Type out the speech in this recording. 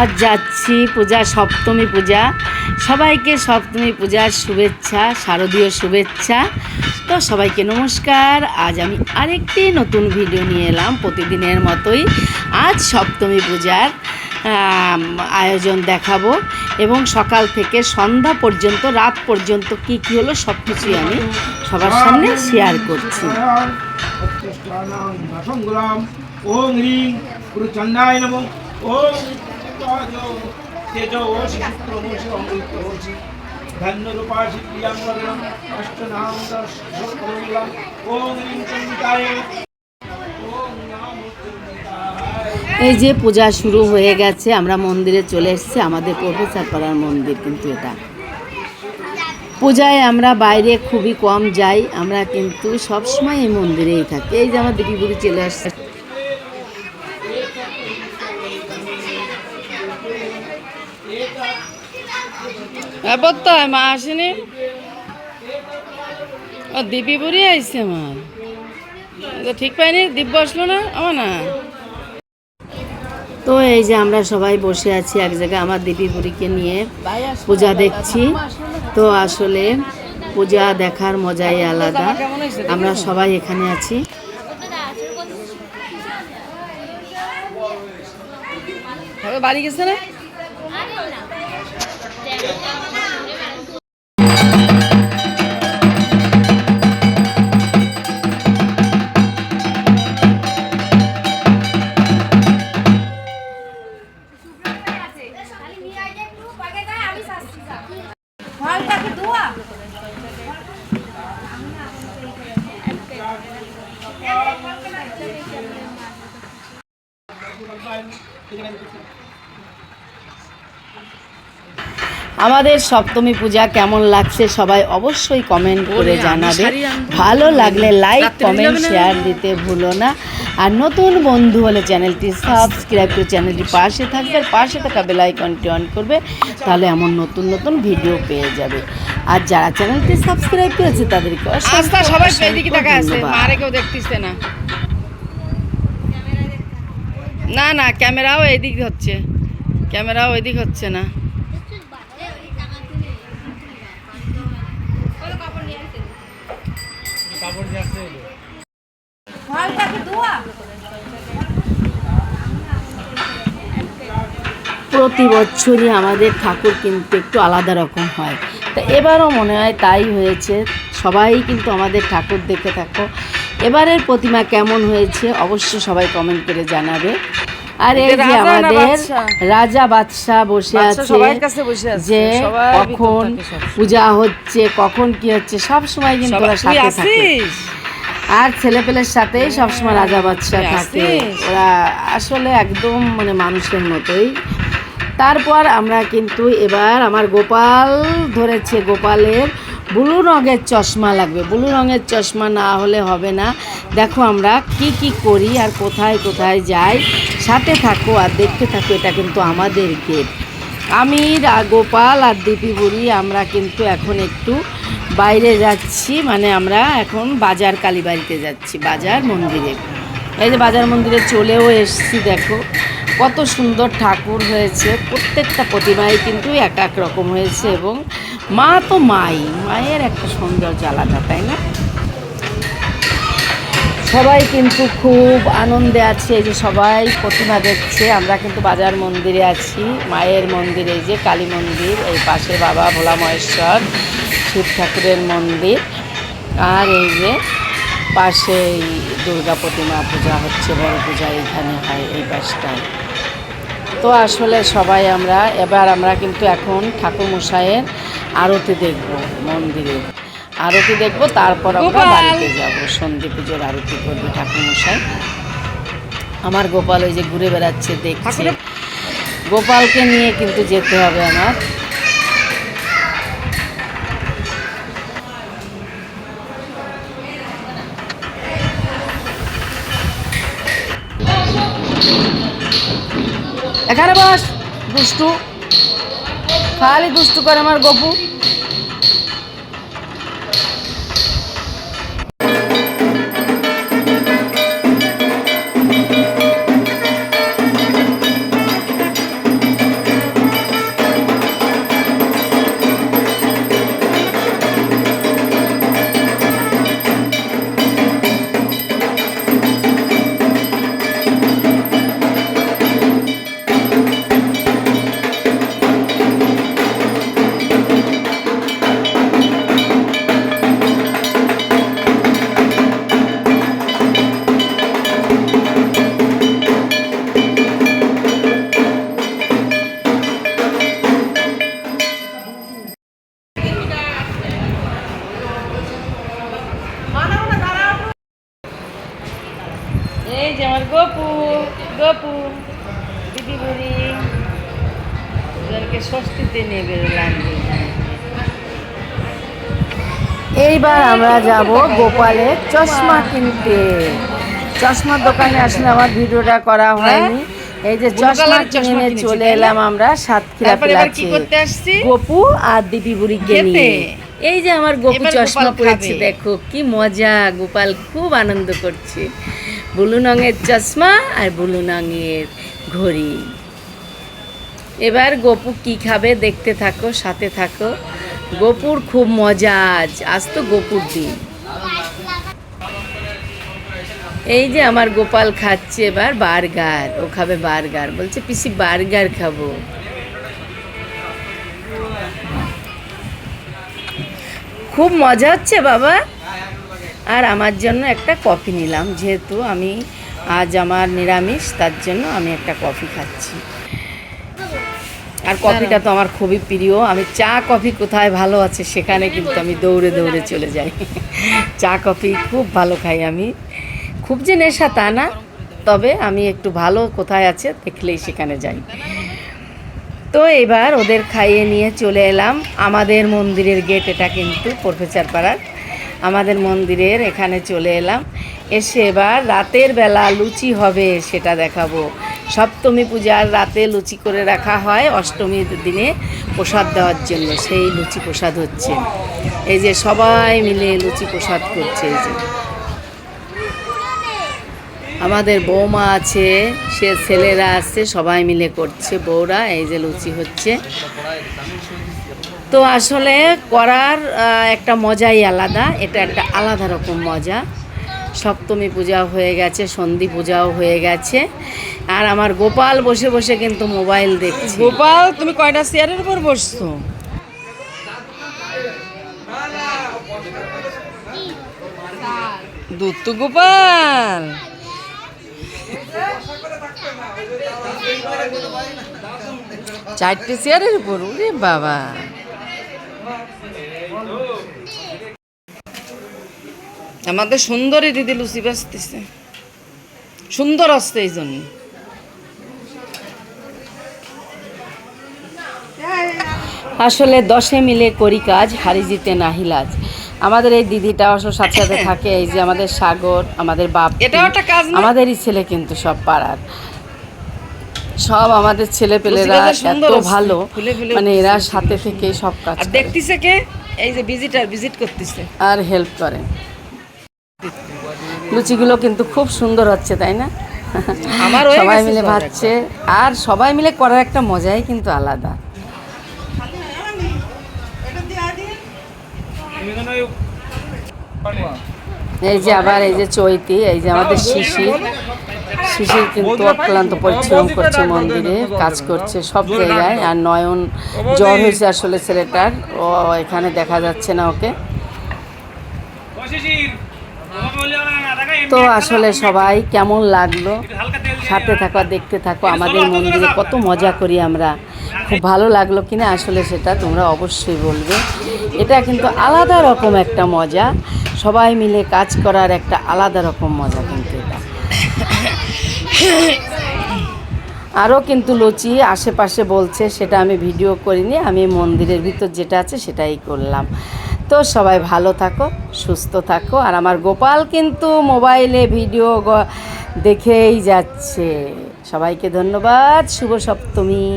আজ যাচ্ছি পূজা, সপ্তমী পূজা। সবাইকে সপ্তমী পূজার শুভেচ্ছা, শারদীয় শুভেচ্ছা। তো সবাইকে নমস্কার। আজ আমি আরেকটি নতুন ভিডিও নিয়ে এলাম প্রতিদিনের মতোই। আজ সপ্তমী পূজার আয়োজন দেখাবো এবং সকাল থেকে সন্ধ্যা পর্যন্ত, রাত পর্যন্ত কি কি হলো সব কিছুই আমি সবার সামনে শেয়ার করছি। সংগ্রাম ওং হ্রিং গুরুচন্দায় নম। ওং এই যে পূজা শুরু হয়ে গেছে, আমরা মন্দিরে চলে এসেছি, আমাদের প্রফেসর পাড়ার মন্দির কিন্তু এটা। পূজায় আমরা বাইরে খুবই কম যাই, আমরা কিন্তু সবসময় এই মন্দিরেই থাকি। এই যে আমার দিদি বুড়ি চলে আসছে। এবার তো মা আসেনি। ও দিবি বুড়ি আইসে আমার। ঠিক পাইনি দিব্য আসলো না আমার না। তো এই যে আমরা সবাই বসে আছি এক জায়গায় আমার দিদি বুড়িকে নিয়ে পূজা দেখছি। তো আসলে পূজা দেখার মজাই আলাদা। আমরা সবাই এখানে আছি। বাড়ি গেছে না। আমাদের সপ্তমী পূজা কেমন লাগছে সবাই অবশ্যই কমেন্ট করে জানাবে। ভালো লাগলে লাইক কমেন্ট শেয়ার দিতে ভুলো না। আর নতুন বন্ধু হলে চ্যানেলটি সাবস্ক্রাইব করে চ্যানেলটি পাশে থাকবে আর পাশে থাকা বেল আইকনটি অন করবে তাহলে এমন নতুন নতুন ভিডিও পেয়ে যাবে। আর যারা চ্যানেলটি সাবস্ক্রাইব করেছে তাদেরকে সবাই। কেউ দেখতিছে না। না না ক্যামেরাও এদিক হচ্ছে ক্যামেরাও এদিক হচ্ছে না। প্রতি বছরই আমাদের ঠাকুর কিন্তু একটু আলাদা রকম হয়। তা এবারও মনে হয় তাই হয়েছে। সবাই কিন্তু আমাদের ঠাকুর দেখে থাকো। এবারের প্রতিমা কেমন হয়েছে অবশ্যই সবাই কমেন্ট করে জানাবে। আর এই যে আমাদের রাজা বাদশাহ বসে আছে যে কখন পূজা হচ্ছে কখন কি হচ্ছে সব সময় কিন্তু ওরা সাথে থাকে। আর ছেলেপেলের সাথেই সবসময় রাজা বাচ্চা থাকে। ওরা আসলে একদম মানে মানুষের মতোই। তারপর আমরা কিন্তু এবার আমার গোপাল ধরেছে, গোপালের ব্লু রঙের চশমা লাগবে। ব্লু রঙের চশমা না হলে হবে না। দেখো আমরা কি কি করি আর কোথায় কোথায় যাই। সাথে থাকো আর দেখতে থাকো, এটা কিন্তু আমাদের গেট আমি গোপাল আর দীপি আমরা কিন্তু এখন একটু বাইরে যাচ্ছি। মানে আমরা এখন বাজার, কালীবাড়িতে যাচ্ছি, বাজার মন্দিরে। এই যে বাজার মন্দিরে চলেও এসছি, দেখো। কত সুন্দর ঠাকুর হয়েছে, প্রত্যেকটা প্রতিমাই কিন্তু এক এক রকম হয়েছে এবং মা তো মাই, মায়ের একটা সৌন্দর্য আলাদা, তাই না? সবাই কিন্তু খুব আনন্দে আছে যে সবাই প্রতিমা দেখছে, আমরা কিন্তু বাজার মন্দিরে আছি, মায়ের মন্দিরে যে কালী মন্দির, এই পাশে বাবা ভোলা মহেশ্বর শিব ঠাকুরের মন্দির, আর এই যে পাশে দুর্গা প্রতিমা পূজা হচ্ছে, বড় পূজা এইখানে হয়, এই পাশটায়। তো আসলে সবাই আমরা এবার আমরা কিন্তু এখন ঠাকুর মশাইয়ের আরতি দেখব মন্দিরে। আরতি দেখব তারপর আমরা বাড়িতে যাব সন্ধি পুজোর আরতি করবে ঠাকুর মশাই আমার গোপাল ওই যে ঘুরে বেড়াচ্ছে দেখছে। গোপালকে নিয়ে কিন্তু যেতে হবে আমার। এখানে বস দুষ্টু। খালি দুষ্টু করে আমার গপু। এইবার আমরা যাব গোপালের চশমা কিনতে। চশমার দোকানে আসলে আমার ভিডিওটা করা হয়নি। এই যে চশমা কিনে চলে এলাম আমরা সাতক্ষীরা প্লাচে গপু আর দিদি বুড়ি। নিয়ে। এই যে আমার গপু চশমা পরেছে দেখো কি মজা। গোপাল খুব আনন্দ করছে। বুলু রঙের চশমা আর বুলু রঙের ঘড়ি। এবার গপু কি খাবে দেখতে থাকো, সাথে থাকো। গপুর খুব মজা আজ আজ তো গপুর দিন। এই যে আমার গোপাল খাচ্ছে এবার বার্গার, ও খাবে বার্গার। বলছে, পিসি, বার্গার খাব। খুব মজা হচ্ছে বাবা। আর আমার জন্য একটা কফি নিলাম, যেহেতু আমি আজ আমার নিরামিষ, তার জন্য আমি একটা কফি খাচ্ছি। আর কফিটা তো আমার খুবই প্রিয়। আমি চা কফি কোথায় ভালো আছে সেখানে কিন্তু আমি দৌড়ে দৌড়ে চলে যাই। চা কফি খুব ভালো খাই আমি। খুব যে নেশা তা না তবে আমি একটু ভালো কোথায় আছে দেখলেই সেখানে যাই। তো এবার ওদের খাইয়ে নিয়ে চলে এলাম। আমাদের মন্দিরের গেট এটা কিন্তু প্রফেসর পাড়ার। আমাদের মন্দিরের এখানে চলে এলাম। এসে এবার রাতের বেলা লুচি হবে সেটা দেখাবো। সপ্তমী পূজার রাতে লুচি করে রাখা হয় অষ্টমীর দিনে প্রসাদ দেওয়ার জন্য, সেই লুচি প্রসাদ হচ্ছে। এই যে সবাই মিলে লুচি প্রসাদ করছে এই যে। আমাদের বৌমা আছে, সে ছেলেরা আছে, সবাই মিলে করছে, বউরা এই যে লুচি হচ্ছে। তো আসলে করার একটা মজাই আলাদা, এটা একটা আলাদা রকম মজা। সপ্তমী পূজা হয়ে গেছে, সন্ধি পূজাও হয়ে গেছে। আর আমার গোপাল বসে বসে কিন্তু মোবাইল দেখছে। গোপাল, তুমি কয়টা চেয়ারের উপর বসছো? দুধ তো গোপাল। চারটে চেয়ারের উপর, ওরে বাবা। আমাদের সুন্দরী দিদি লুচি বাঁচতেছে সুন্দর আসতে এই জন্য আসলে দশে মিলে করি কাজ হারি জিতে নাহি লাজ। আমাদের এই দিদিটা অবশ্য সাথে সাথে থাকে এই যে আমাদের সাগর আমাদের বাপ এটাও একটা কাজ আমাদেরই ছেলে কিন্তু সব পাড়ার। সব আমাদের ছেলে পেলেরা এত ভালো। মানে এরা সাথে থেকে সব কাজ দেখতেছে কে? এই যে ভিজিটার ভিজিট করতেছে। আর হেল্প করে। লুচিগুলো কিন্তু খুব সুন্দর হচ্ছে তাই না? আমার সবাই মিলে ভাজছে আর সবাই মিলে করার একটা মজাই কিন্তু আলাদা। এই যে আবার এই যে চৈতি এই যে আমাদের শিশির শিশির কিন্তু অক্লান্ত পরিশ্রম করছে মন্দিরে কাজ করছে সব জায়গায় আর নয়ন জ্বর হয়েছে আসলে ছেলেটার। ও এখানে দেখা যাচ্ছে না ওকে। তো আসলে সবাই কেমন লাগল? সাথে থাকো দেখতে থাকো, আমাদের মন্দিরে কত মজা করি আমরা। খুব ভালো লাগল কিনা আসলে সেটা তোমরা অবশ্যই বলবে। এটা কিন্তু আলাদা রকম একটা মজা। সবাই মিলে কাজ করার একটা আলাদা রকম মজা কিন্তু এটা। আরও কিন্তু লুচি আশেপাশে বলছে, সেটা আমি ভিডিও করিনি, আমি মন্দিরের ভিতর যেটা আছে সেটাই করলাম। তো সবাই ভালো থাকো, সুস্থ থাকো। আর আমার গোপাল কিন্তু মোবাইলে ভিডিও দেখেই যাচ্ছে। সবাইকে ধন্যবাদ, শুভ সপ্তমী।